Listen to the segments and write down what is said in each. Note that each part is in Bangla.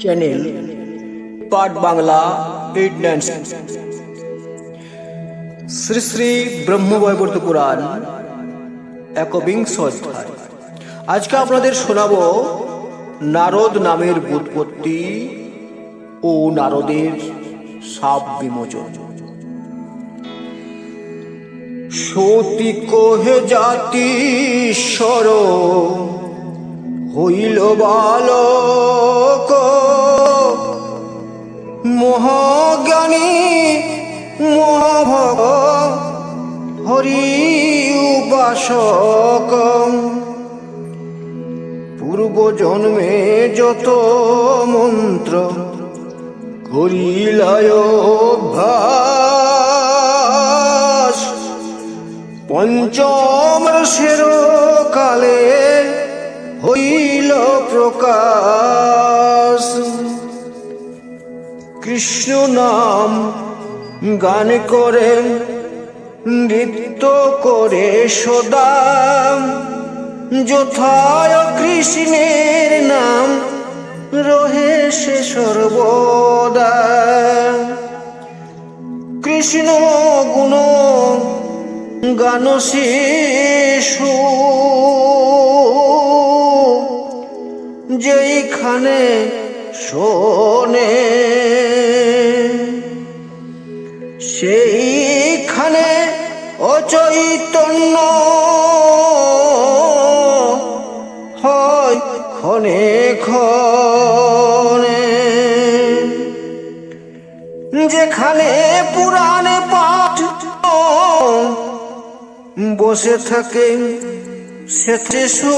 চ্যানেল পাট বাংলা শ্রী শ্রী ব্রহ্মবৈবর্ত পুরাণ একবিংশ আজকে আপনাদের শোনাব নারদ নামের বুৎপত্তি ও নারদের সাপ বিমোচন সতী কোহে জাতিশ্বর হইল বালক মহাজ্ঞানী মহাভগ হরি উপাসক। পূর্ব জন্মে যত মন্ত্র করিলায় অভ্যাস পঞ্চম কালে হইল প্রকাশ। কৃষ্ণ নাম গান করে, নৃত্য করে সদা। যথায় কৃষ্ণের নাম রহে সে সর্বদা। কৃষ্ণ গুণ গান শিশু। যেইখানে শোনে। সেইখানে অচৈতন্য হয় ক্ষণে ক্ষণে। যেখানে পুরাণে পাঠ বসে থাকে সেতে সু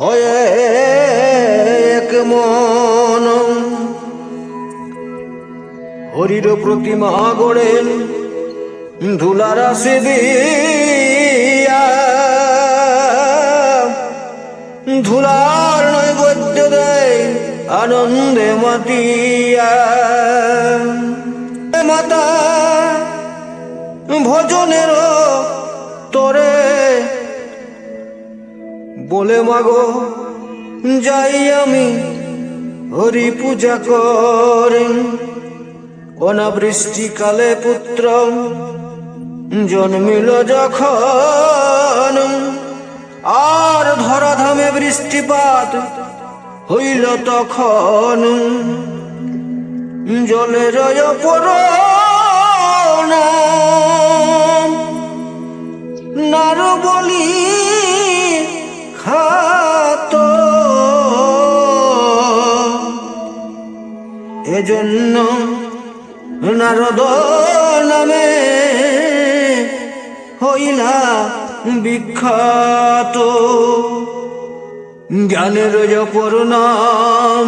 হয়ে মন হরির প্রতিমা গড়েন ধুলার দিয়া ধুলার নৈবদ্য দেয় আনন্দে মাতিয়া। মাতা, ভজনের তোরে বলে মাগো যাই আমি হরি পূজা করে অনাবৃষ্টিকালে পুত্র জন্মিল যখন। আর ধরাধামে বৃষ্টিপাত হইল তখন। জলের পর নার বলি এজন্য নারদ নামে হইলা বিখ্যাত। জ্ঞানের অপর নাম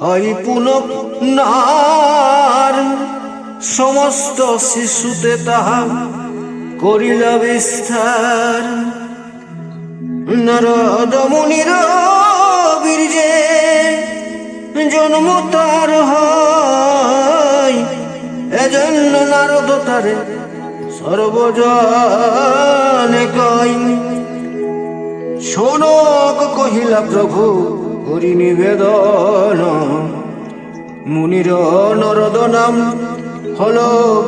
হয় পুন নার। সমস্ত শিশুতে তাহা করিলা বিস্তার। নারদ মুনির বীর্যে জন্ম তার হয়। এজন্য নারদ তারে সর্বজনে কই শোনক কহিলা প্রভু হরি নিবেদন। মুনির নরদ নাম হল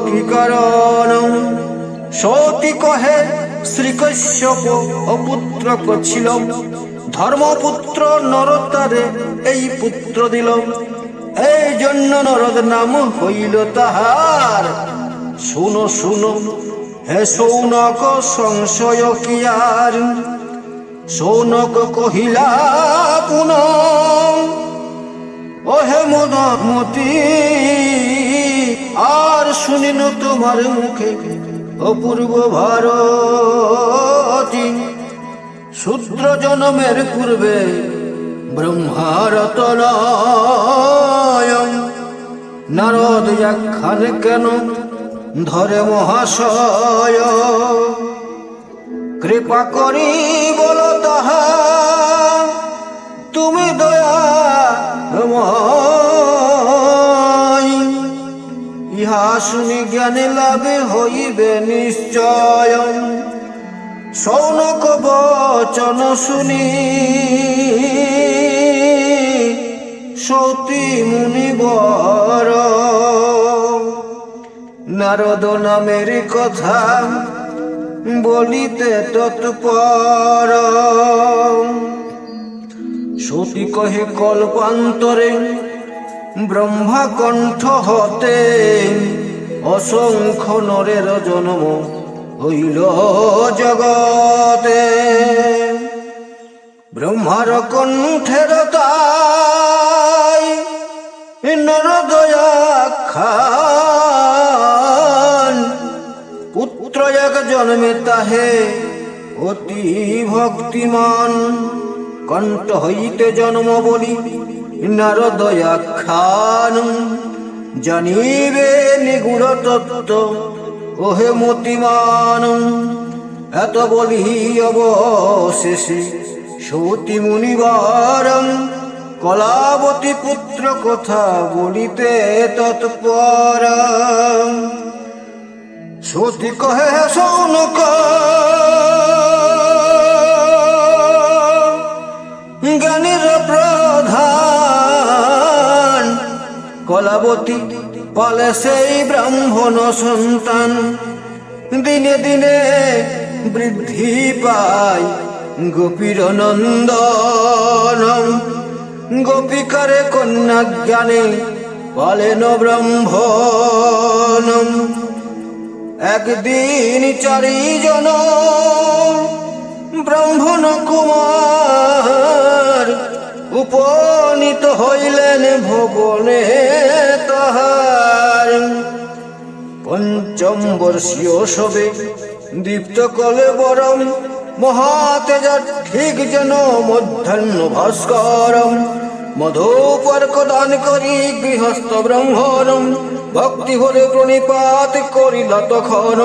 কি কারণ? সতী কহে, শ্রীকশ্যপ অপুত্র ছিল ধর্মপুত্র নরতারে এই পুত্র দিল। এই জন্য নরদ নাম হইল তাহার। শুনো শুনো, হে সৌনক, সংশয় কি আর? সৌনক কহিলা পুন ও হে মদমতি, আর শুনিন তোমার মুখে অপূর্ব ভারতী। শূদ্র জনমের পূর্বে ব্রহ্মারতনয় নারদ একখানে কেন ধরে মহাশয়? কৃপা করি বলো তাহা, তুমি দয়া ইহা শুনি জ্ঞানে লাভে হইবে নিশ্চয় সৌনক বচন শুনি। সতী মুনিবর নারদ নামের কথা বলিতে তৎপর। সতী কহে, কল্পান্তরে ব্রহ্মা কণ্ঠ হতে, অসংখ্য নরের জন্ম হইল জগতে। ব্রহ্মার কণ্ঠের পুত্র এক জন্মে তাহে অতি ভক্তিমান। কণ্ঠ হইতে জন্ম বলি নারদয়া খান জানিবে নিগুড় তত্ত্ব ওহে মতিমান, এত বলি অবশেষে সতী মুনিবারম, কলাবতী পুত্র কথা বলিতে তৎপর সতী কহে শৌনক জ্ঞানীর কলাবতী পালে সেই ব্রাহ্মণ সন্তান। দিনে দিনে বৃদ্ধি পায় গোপীর নন্দন গোপিকারে কন্যা জ্ঞানে পালেন ব্রহ্মণ একদিন চারিজন ব্রাহ্মণ কুমার উপনীত হইলেন ভবনে তাহার। পঞ্চম বর্ষীয় সবে দীপ্ত কলে বরম, মহাতেজার ঠিক যেন মধ্যাহ্ন ভাস্করম। মধুপর্ক দান করি গৃহস্থ ব্রহ্মণম ভক্তি হলে প্রণিপাত করিল তখন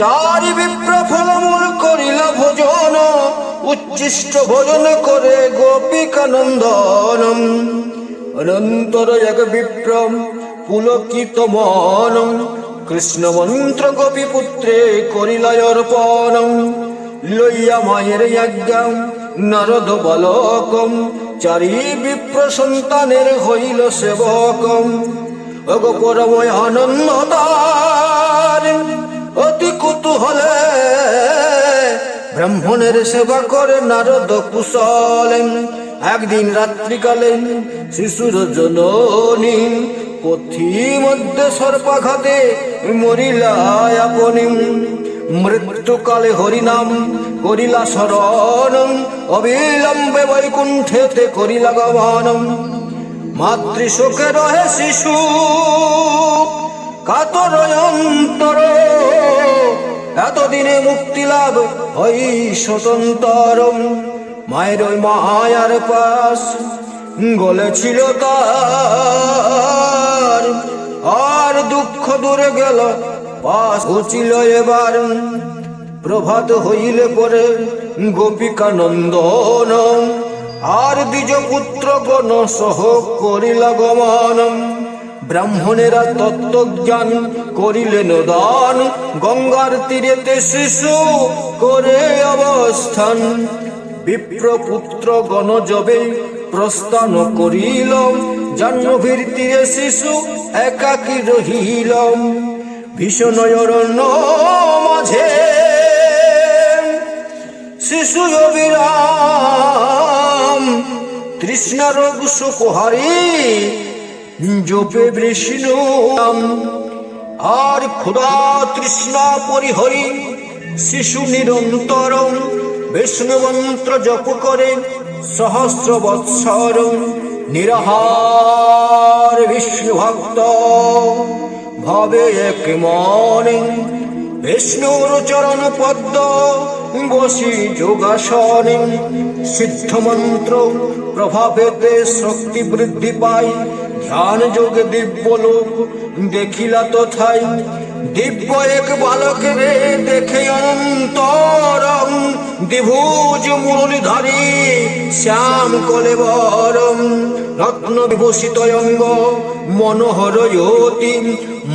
চারি বিপ্র ফলমূল করিল ভোজন, উচ্ছিষ্ট ভোজন করে গোপিকানন্দনম অনন্তর এক বিপ্রম পুলকিত মনম কৃষ্ণ মন্ত্র গোপী পুত্রে করিলায় অর্পণম লইয়া মায়ের যজ্ঞাম নারদ বালকম, চারি বিপ্র সন্তানের হইল সেবকম। অগ পরময় অতি কুতুহলে ব্রাহ্মণের সেবা করে নারদ কুশলেন। একদিন রাত্রিকালে শিশুর জননী পথি মধ্যে সর্পাঘাতে আপনি। মৃত্যুকালে হরিনাম করিলা শরণ, অবিলম্বে বৈকুণ্ঠেতে করিলা গমন। মাতৃশোকে রহে শিশু, কাতর অন্তর। এতদিনে মুক্তি লাভ হই স্বতন্ত্র মায়ের ওই মায়ার পাশ গলে ছিল তার। আর দুঃখ দূরে গেল, পাশ উচিল এবার। প্রভাত হইলে পরে গোপিকা নন্দন আর দ্বিজ পুত্র গণ সহ করিলা গমন ব্রাহ্মণেরা তত্ত্বজ্ঞান করিলেন দান। গঙ্গার তীরেতে শিশু করে অবস্থান। বিপ্রপুত্র গণ যবে প্রস্থান করিল। জাহ্নবীর তীরে শিশু একাকী রহিল। ভীষণ মাঝে শিশু অবিরাম। তৃষ্ণা রোগ সুকুহারি জপে বিষ্ণু। আর ক্ষুধা তৃষ্ণা পরিহরি, শিশু নিরন্তর বিষ্ণু মন্ত্র জপ করে সহস্র বৎসর নিরাহার বিষ্ণু ভক্ত ভাবে এক মনে বিষ্ণুর চরণ পদ্ম, বসি যোগাসনে সিদ্ধ মন্ত্র প্রভাবেতে শক্তি বৃদ্ধি পায় ধ্যান যোগে দিব্য লোক দেখিলা তথায় দিব্য এক বালক রে দেখে অনন্তরম দ্বিভুজ মুরলীধারী শ্যাম কলেবরম। রত্ন বিভূষিত অঙ্গ, মনোহর জ্যোতি,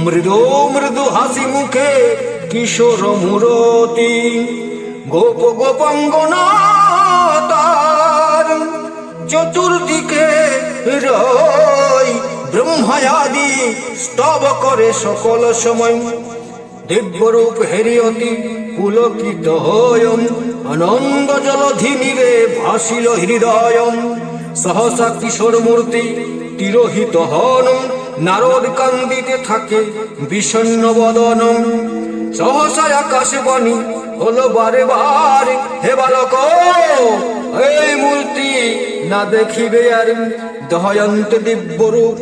মৃদু মৃদু হাসি মুখে কিশোর মূরতি। গোপ গোপাঙ্গনা তার চতুর্দিকে ব্রহ্মায়াদি স্তব করে সকল সময়। দিব্যরূপ হেরিয়তি পুলকিত হয়ম, আনন্দ জলধি নিরে ভাসিল হৃদয়ম। সহসা কিশোর মূর্তি তিরোহিত হন নারদ কান্দিতে থাকে বিষণ্ণ বদনম। সহসা আকাশে বাণী হলো বারে বারে, হে বালক! না দেখিবে আর দহয়ন্ত দিব্য রূপ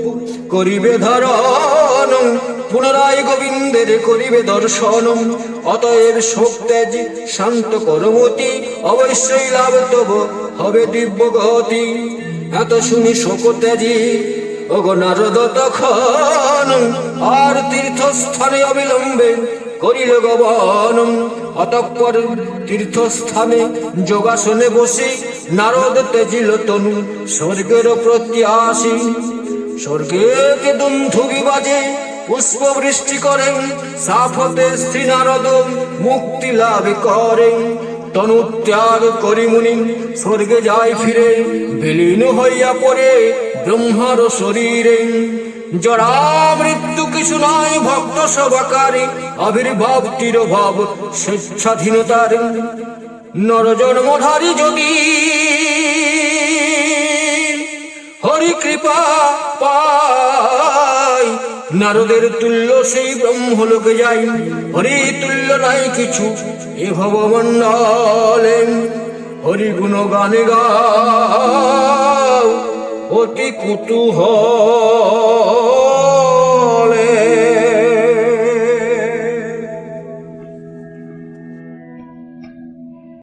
করিবে ধারণ। পুনরায় গোবিন্দের করিবে দর্শন। অতএব শোক ত্যাজ শান্ত করমতি, অবশ্যই লাভ তব হবে দিব্য গতি। এত শুনি শোক ত্যাজি ওগো নারদ তখন। আর তীর্থস্থানে অবিলম্বে করিল গমন। অতঃপর তীর্থস্থানে যোগাসনে বসে নারদ তেজিল তনু স্বর্গের প্রত্যাশী স্বর্গেতে দুন্ধুবি বাজে পুষ্প বৃষ্টি করেন, সাফতে শ্রী নারদ মুক্তি লাভ করেন। তনু ত্যাগ করি মুনি, স্বর্গে যায় ফিরে, বিলীন হইয়া পড়ে ব্রহ্মার শরীরে। জরা কিছু নয় ভক্ত সবাকারী আবির্ভাব তিরভাব স্বেচ্ছাধীনতার নর জন্মধারী যদি হরি কৃপা পাই নারদের তুল্য সেই ব্রহ্মলোকে যাই। হরি তুল্য নাই কিছু, এ ভবমণ্ডলে হরি গুণ গানে গাও, অতি কুতুহল।